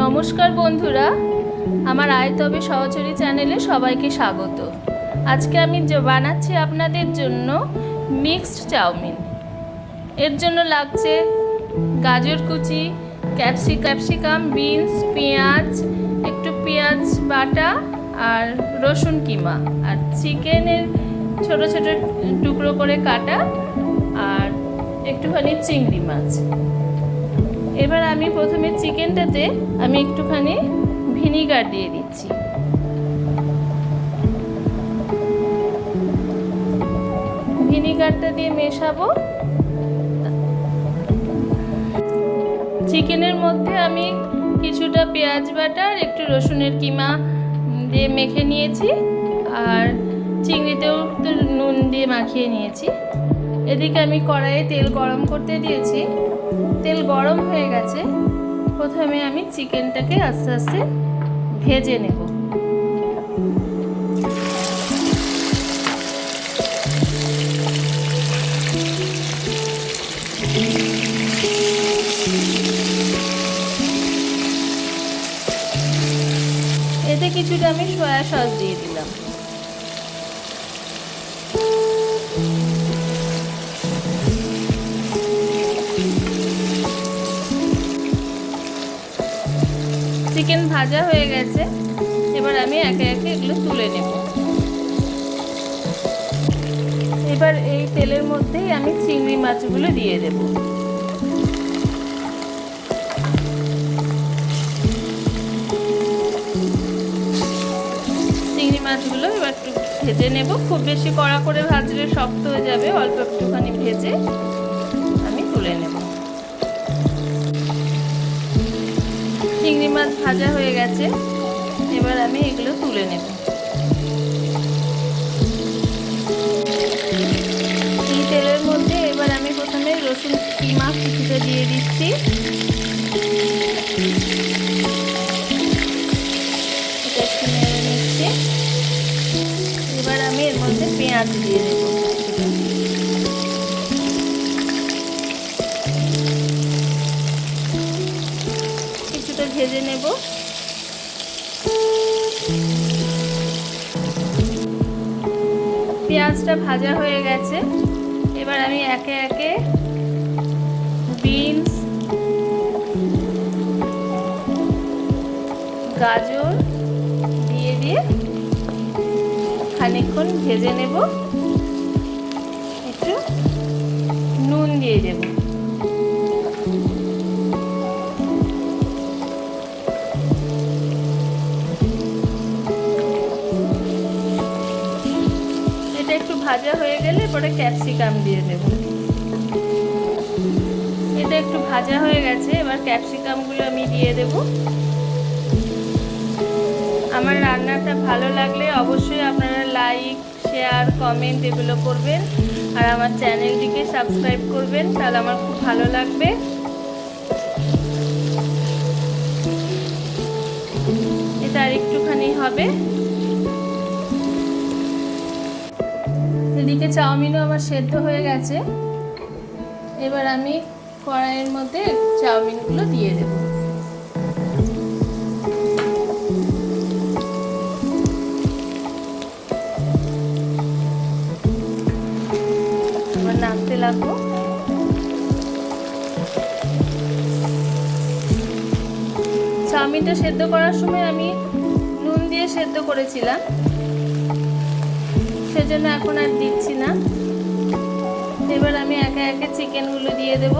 নমস্কার বন্ধুরা, আমার আয় তবে সহচরী চ্যানেলে সবাইকে স্বাগত। আজকে আমি বানাচ্ছি আপনাদের জন্য মিক্সড চাউমিন। এর জন্য লাগছে গাজর কুচি, ক্যাপসি, ক্যাপসিকাম, বিনস, পেঁয়াজ, একটু পেঁয়াজ বাটা আর রসুন কিমা আর চিকেনের ছোট ছোট টুকরো করে কাটা আর একটুখানি চিংড়ি মাছ। এবার আমি প্রথমে চিকেনটাতে আমি একটুখানি ভিনিগার দিয়ে দিচ্ছি। ভিনিগারটা দিয়ে মেশাবো। চিকেনের মধ্যে আমি কিছুটা পেঁয়াজ বাটার একটু রসুনের কিমা দিয়ে মেখে নিয়েছি আর চিংড়িতেও নুন দিয়ে মাখিয়ে নিয়েছি। এদিকে আমি কড়াইয়ে তেল গরম করতে দিয়েছি। তেল গরম হয়ে গেছে, প্রথমে আমি চিকেনটাকে আস্তে আস্তে ভেজে নেব। এতে কিছুটা আমি সয়া সস দিয়ে দিলাম। চিকেন ভাজা হয়ে গেছে। এবার আমি একে একে এগুলো তুলে নেব। এবার এই তেলের মধ্যেই আমি চিংড়ি মাছগুলো দিয়ে দেব। চিংড়ি মাছগুলো এবার একটু ভেজে নেব। খুব বেশি কড়া করে ভাজলে শক্ত হয়ে যাবে, অল্প একটুখানি ভেজে। মাছ ভাজা হয়ে গেছে। এবার আমি এগুলো তুলে নেব। এই তেলের মধ্যে এবার আমি প্রথমে রসুন কিমা কিছুটা দিয়ে দিচ্ছি। এবার আমি এর মধ্যে পেঁয়াজ দিয়ে দেবো। কিছুটা ভেজে নেব। পেঁয়াজটা ভাজা হয়ে গেছে। এবার আমি একে একে বিনস, গাজর দিয়ে দিয়ে খানিকক্ষণ ভেজে নেব। একটু নুন দিয়ে দেবো। ভাজা হয়ে গেলে পরে ক্যাপসিকাম দিয়ে দেব। এটা একটু ভাজা হয়ে গেছে, এবার ক্যাপসিকামগুলো আমি দিয়ে দেব। আমার রান্নাটা ভালো লাগলে অবশ্যই আপনারা লাইক, শেয়ার, কমেন্ট এগুলো করবেন। আর আমার চ্যানেলটিকে সাবস্ক্রাইব করবেন, তাহলে আমার খুব ভালো লাগবে। এটা আর একটুখানি হবে। চাউমিনও আমার সেদ্ধ হয়ে গেছে। এবার আমি কড়াইয়ের মধ্যে চাউমিনগুলো দিয়ে দেব। নাড়তে লাগবো চাউমিনটা সেদ্ধ করার সময় আমি নুন দিয়ে সেদ্ধ করেছিলাম। সেজন্য এখন আর দিচ্ছি না। এবার আমি একে একে চিকেনগুলো দিয়ে দেব।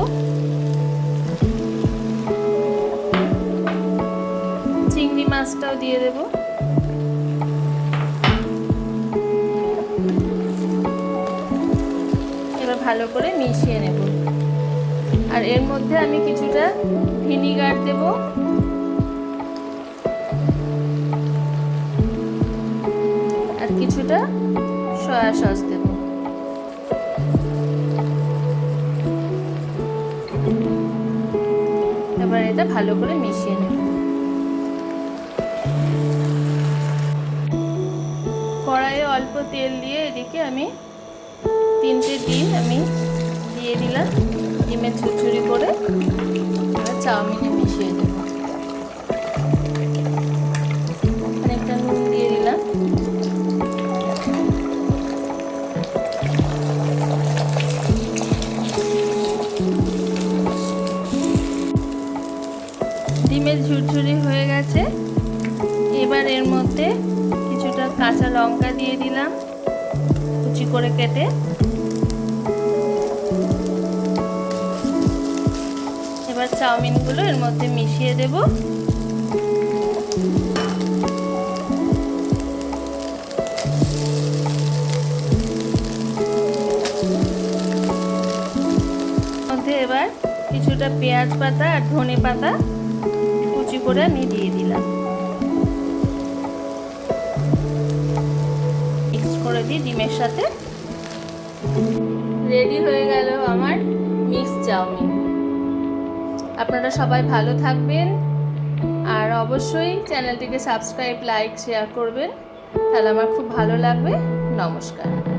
চিংড়ি মাছটাও দিয়ে দেব। এবার ভালো করে মিশিয়ে নেব। আর এর মধ্যে আমি কিছুটা ভিনিগার দেব। আর কিছুটা সয়া সস এবার এটা ভালো করে মিশিয়ে নেব। কড়াইয়ে অল্প তেল দিয়ে এদিকে আমি তিনটে ডিম আমি দিয়ে দিলাম। ডিমের ছুচুরি করে চাউমিনে মিশিয়ে দেবো ডিমের ঝুরঝুরি হয়ে গেছে। এবার এর মধ্যে কিছুটা কাঁচা লঙ্কা দিয়ে দিলাম, কুচি করে কেটে। এবার চাউমিনগুলো এর মধ্যে মিশিয়ে দেব। এবার কিছুটা পেঁয়াজ পাতা আর ধনে পাতা করে আমি দিয়ে দিলাম। মিক্স করে দিই ডিমের সাথে। রেডি হয়ে গেল আমার মিক্স চাউমিন। আপনারা সবাই ভালো থাকবেন আর অবশ্যই চ্যানেলটিকে সাবস্ক্রাইব লাইক শেয়ার করবেন। তাহলে আমার খুব ভালো লাগবে। নমস্কার।